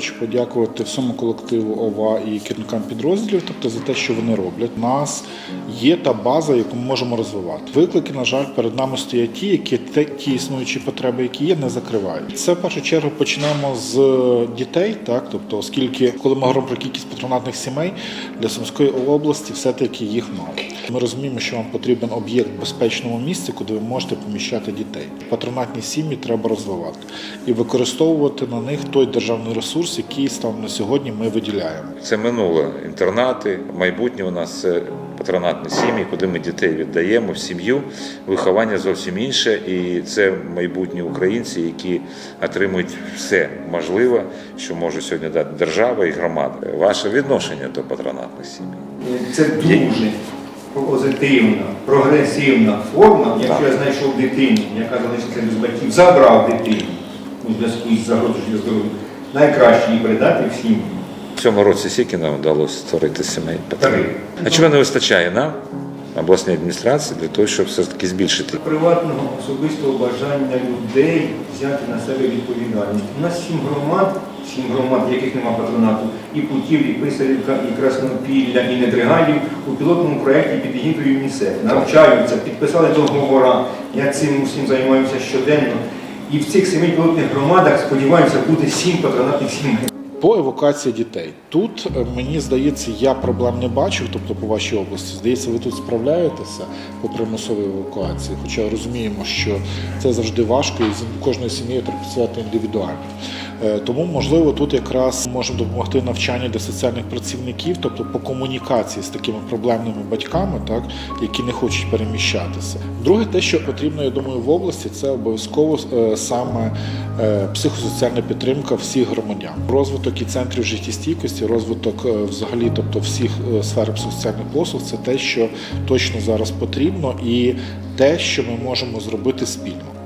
хочу подякувати всьому колективу ОВА і керівникам підрозділів, тобто за те, що вони роблять. У нас є та база, яку ми можемо розвивати. Виклики, на жаль, перед нами стоять ті, які ті існуючі потреби, які є, не закривають. Це в першу чергу почнемо з дітей, так тобто, оскільки коли ми говоримо про кількість патронатних сімей для Сумської області, все-таки їх мало. Ми розуміємо, що вам потрібен об'єкт в безпечному місці, куди ви можете поміщати дітей. Патронатні сім'ї треба розвивати і використовувати на них той державний ресурс, який станом на сьогодні ми виділяємо. Це минуле інтернати. Майбутнє у нас це патронатні сім'ї, куди ми дітей віддаємо в сім'ю. Виховання зовсім інше, і це майбутні українці, які отримують все можливе, що може сьогодні дати держава і громада. Ваше відношення до патронатних сім'ї. Це дуже позитивна, прогресивна форма, якщо я знайшов дитину, яка залишиться без батьків, забрав дитину у зв'язку із загрозою здоров'я, найкраще її передати в сім'ю. В цьому році скільки нам вдалося створити сімей? Три. А чого не вистачає нам, обласній адміністрації, для того, щоб все ж таки збільшити? Приватного особистого бажання людей взяти на себе відповідальність. У нас сім громад, сім громад, в яких немає патронату, і Путів, і Писарівка, і Краснопілля, і Недригалів у пілотному проєкті під егідою ЮНІСЕФ. Навчаються, підписали договори. Я цим усім займаюся щоденно. І в цих семи пілотних громадах сподіваюся буде сім патронатних сімей. По евакуації дітей тут е, мені здається, я проблем не бачив. Тобто по вашій області, здається, ви тут справляєтеся по примусовій евакуації. Хоча розуміємо, що це завжди важко, і з кожною сім'єю треба працювати індивідуально. Е, Тому, можливо, тут якраз можемо допомогти навчання для соціальних працівників, тобто по комунікації з такими проблемними батьками, так які не хочуть переміщатися. Друге, те, що потрібно, я думаю, в області, це обов'язково е, саме е, психосоціальна підтримка всіх громадян. Розвиток і центрів життєстійкості, розвиток взагалі, тобто всіх сфер психосоціальних послуг, це те, що точно зараз потрібно, і те, що ми можемо зробити спільно.